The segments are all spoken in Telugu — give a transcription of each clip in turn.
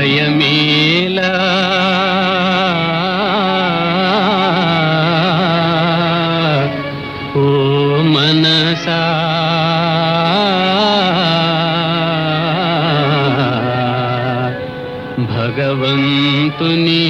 భయమేలా ఓ మనసా. భగవంతుని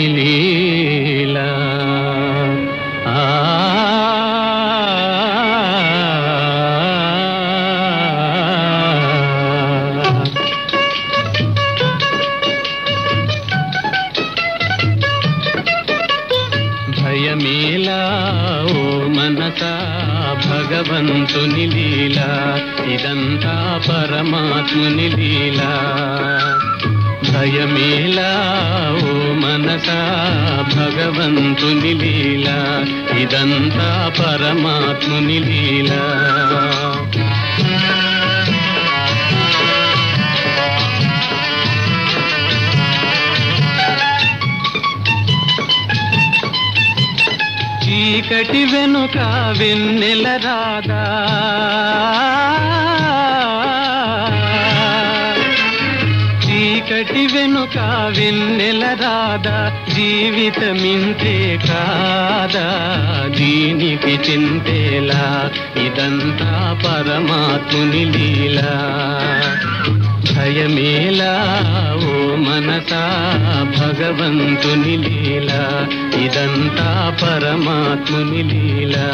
ఓ భగవంతుని లీలా ఇదంతా పరమాత్ముని లీలా భయమేలా ఓ మనసా భగవంతుని లీలా ఇదంతా పరమాత్ముని లీలా చీకటి వెనుక వెన్నెల రాదా చీకటి వెనుక వెన్నెల రాదా జీవితమింతే కాదా? దీనికి చింతేలా ఇదంతా పరమాత్ముని లీలా. భయమేలా ఓ భగవంతుని లీలా ఇదంతా పరమాత్ముని లీలా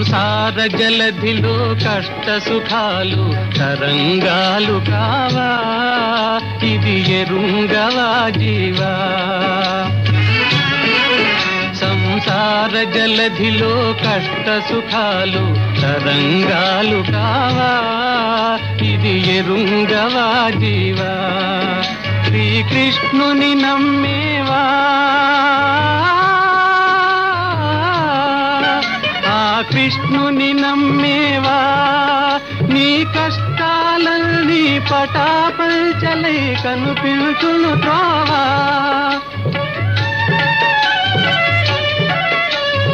సంసార జలధిలో కష్ట సుఖాలు తరంగాలు కావా? ఇది ఎరుంగవా జీవా? సంసార జలధిలో కష్ట సుఖాలు తరంగాలు కావా? ఇది ఎరుంగవా జీవా? శ్రీకృష్ణుని నమ్మేవా? విష్ణుని నమ్మేవా? నీ కష్టాలన్నీ పటాపంచలై కనిపించును త్రోవా?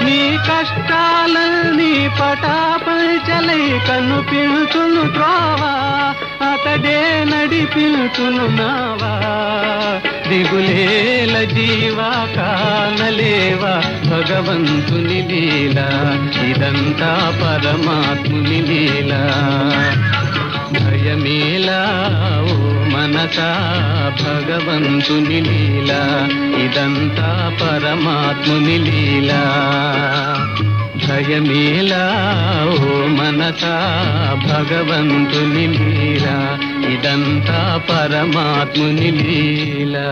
నీ కష్టాలన్నీ పటాపంచలై కనిపించును త్రోవా? అతడే నడిపించును నావా? దిగులేల జీవా కానలేవా భగవంతుని లీలా ఇదంతా పరమాత్ముని లీలా. భయమేలా ఓ మనసా భగవంతుని లీలా ఇదంతా పరమాత్ముని లీలా. భయమేలా ఓ మనసా భగవంతుని లీలా ఇదంతా పరమాత్ముని లీలా.